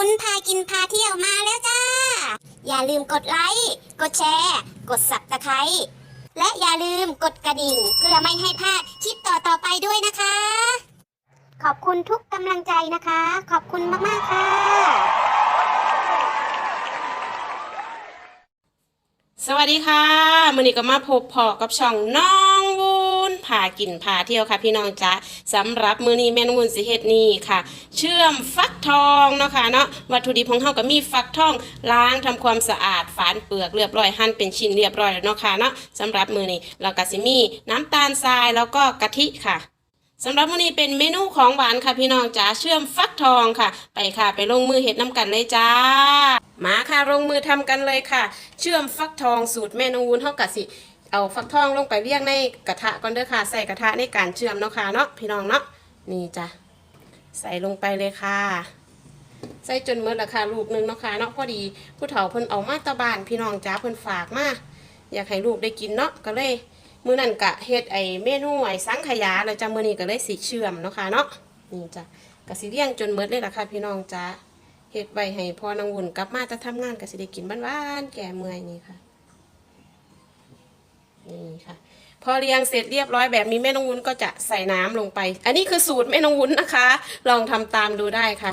คุ้พากินพาเที่ยวมาแล้วจ้า อย่าลืมกดไลค์ กดแชร์ กดสับตะไคร้และอย่าลืมกดกระดิ่ง เพื่อไม่ให้พลาดคลิปต่อๆไปด้วยนะคะ ขอบคุณทุกกำลังใจนะคะ ขอบคุณมากๆค่ะ สวัสดีค่ะมันนี้ก็มาพบพอกับช่องน้อง พากินพาเที่ยวค่ะพี่น้องจ๊ะสำหรับมือนี้แม่นวุ้นสิเฮ็ดนี่ค่ะ เชื่อมฟักทองเนาะค่ะเนาะวัตถุดิบของเฮาก็มีฟักทองล้างทำความสะอาดฝานเปลือกเรียบร้อยหั่นเป็นชิ้นเรียบร้อยแล้วเนาะค่ะเนาะสำหรับมือนี้เราก็สิมีน้ำตาลทรายแล้วก็กะทิค่ะสำหรับมื้อนี้เป็นเมนูของหวานค่ะพี่น้องจ๋าเชื่อมฟักทองค่ะ ไปค่ะไปลงมือเฮ็ดน้ำกันเลยจ้า มาค่ะลงมือทำกันเลยค่ะ เชื่อมฟักทองสูตรแม่นูนเท่ากับสิ เอาฟักทองลงไปเรียงในกระทะก่อนเด้อค่ะ ใส่กระทะในการเชื่อมเนาะค่ะเนาะพี่น้องเนาะนี่จ้ะใส่ลงไปเลยค่ะ ใส่จนเมื่อละค่ะลูกหนึ่งเนาะค่ะเนาะพอดีผู้เฒ่าเพิ่นเอามาตะบานพี่น้องจ้าเพิ่นฝากมาอยากให้ลูกได้กินเนาะก็เลยมื้อนั้นกะเฮ็ดไอ้เมนูไอ้สังขยาแล้วจ้ะมื้อนี้ก็เลยสิเชื่อมเนาะค่ะเนาะนี่จ้ะก็สิเรียงจนเมื่อเลยล่ะค่ะพี่น้องจ้าเฮ็ดไว้ให้พอนางวุ่นกลับมาจะทำงานก็สิได้กินบ้านๆแก่เมื่อยนี่ค่ะ นี่ค่ะ พอเรียงเสร็จเรียบร้อยแบบนี้แม่นางวุ้นก็จะใส่น้ำลงไป อันนี้คือสูตรแม่นางวุ้นนะคะ ลองทำตามดูได้ค่ะ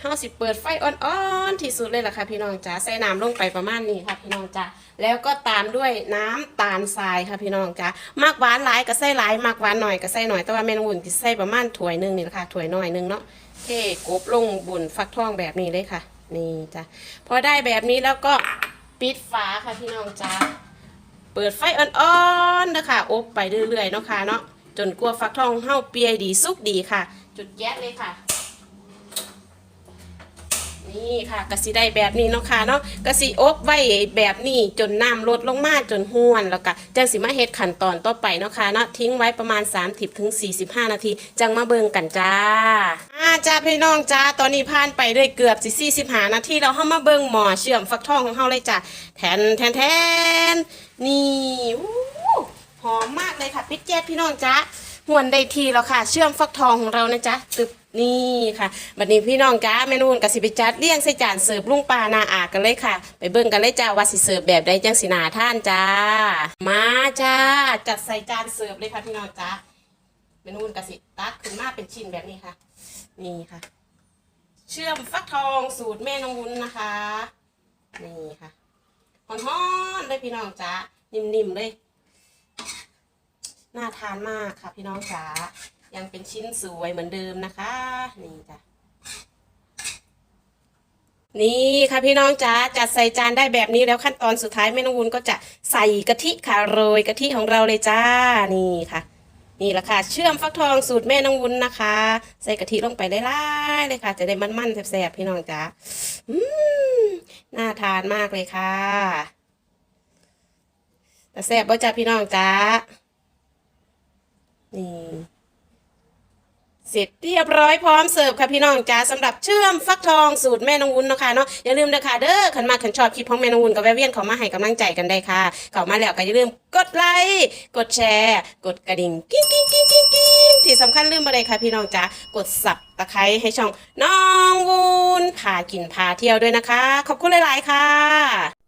เฮาสิเปิดไฟอ่อนๆที่สุดเลยล่ะค่ะพี่น้องจ๋าใส่น้ำลงไปประมาณนี้ค่ะพี่น้องจ๋าแล้วก็ตามด้วยน้ำตาลทรายค่ะพี่น้องจ๋ามากหวานหลายก็ใส่หลายมากหวานหน่อยก็ใส่หน่อยแต่ว่าแม่นงวุ้นจะใส่ประมาณถ้วยนึงนี่ละค่ะถ้วยน้อยนึงเนาะเทกบลงบุญฟักทองแบบนี้เลยค่ะ นี่จ้ะพอได้แบบนี้แล้วก็ปิดฝาค่ะพี่น้องจ้า เปิดไฟอ่อนๆนะคะอบไปเรื่อยๆเนาะค่ะเนาะจนกลัวฟักทองเห่าเปียดีสุกดีค่ะ จุดแก๊สเลยค่ะ นี่ค่ะกะสิได้แบบนี้เนาะค่ะเนาะกะสิอบไว้แบบนี้จนน้ำลดลงมาจนห้วนแล้วก็จังสิมาเฮ็ดขั้นตอนต่อไปเนาะค่ะเนาะทิ้งไว้ประมาณ 30ถึง45 นาที จังมาเบิ่งกันจ้าอ่าจ้าพี่น้องจ้าตอนนี้ผ่านไปได้เกือบสิ45นาทีแล้วเฮามาเบิ่งหมอเชื่อมฟักทองของเฮาเลยจ้ะแทนแทนแทนนี่อู้หอมมากเลยค่ะปิดแจ๊ดพี่น้องจ้าหวนได้ทีแล้วค่ะ เชื่อมฟักทองของเรานะจ๊ะตึบ นี่ค่ะ บัดนี้พี่น้องจ้าแม่นูนกับสิไปจัดเลี้ยงใส่จานเสิร์ฟลุงปลานาอากันเลยค่ะ ไปเบิ่งกันเลยจ้าว่าสิเสิร์ฟแบบใดจังสินาท่านจ้า มาจ้าจัดใส่จานเสิร์ฟเลยค่ะพี่น้องจ้าแม่นูนกับสิตักขึ้นมาเป็นชิ้นแบบนี้ค่ะ นี่ค่ะ เชื่อมฟักทองสูตรแม่นองวุ้นนะคะ นี่ค่ะหอนๆเลยพี่น้องจ้านิ่มๆเลยน่าทานมากค่ะพี่น้องจ๋า ยังเป็นชิ้นสวยเหมือนเดิมนะคะ นี่จ้ะนี่ค่ะพี่น้องจ๋าจัดใส่จานได้แบบนี้แล้วขั้นตอนสุดท้ายแม่น้องวุ้นก็จะใส่กะทิค่ะโรยกะทิของเราเลยจ้านี่ค่ะ นี่แหละค่ะ เชื่อมฟักทองสูตรแม่น้องวุ้นนะคะ ใส่กะทิลงไปได้ล่ายๆเลยค่ะ จะได้มันๆแซ่บๆพี่น้องจ๋าอืมน่าทานมากเลยค่ะแต่แซ่บบ่จ้าพี่น้องจ๋านี่ เสร็จเรียบร้อยพร้อมเสิร์ฟค่ะพี่น้องจ้าสำหรับเชื่อมฟักทองสูตรแม่นงวุ้นเนาะค่ะเนาะอย่าลืมนะคะเด้อขันมาขันชอบคลิปของแม่นงวุ้นกับแวะเวียนเขามาให้กำลังใจกันได้ค่ะเข้ามาแล้วก็อย่าลืมกดไลค์กดแชร์ กดกระดิ่งกิ้งกิ้งกิ้งกิ้งกิ้งที่สำคัญลืมอะไรค่ะพี่น้องจ้ากดสับตะไคร้ให้ช่องน้องวุ้นพากินพาเที่ยวด้วยนะคะ ขอบคุณหลาย ๆ ค่ะ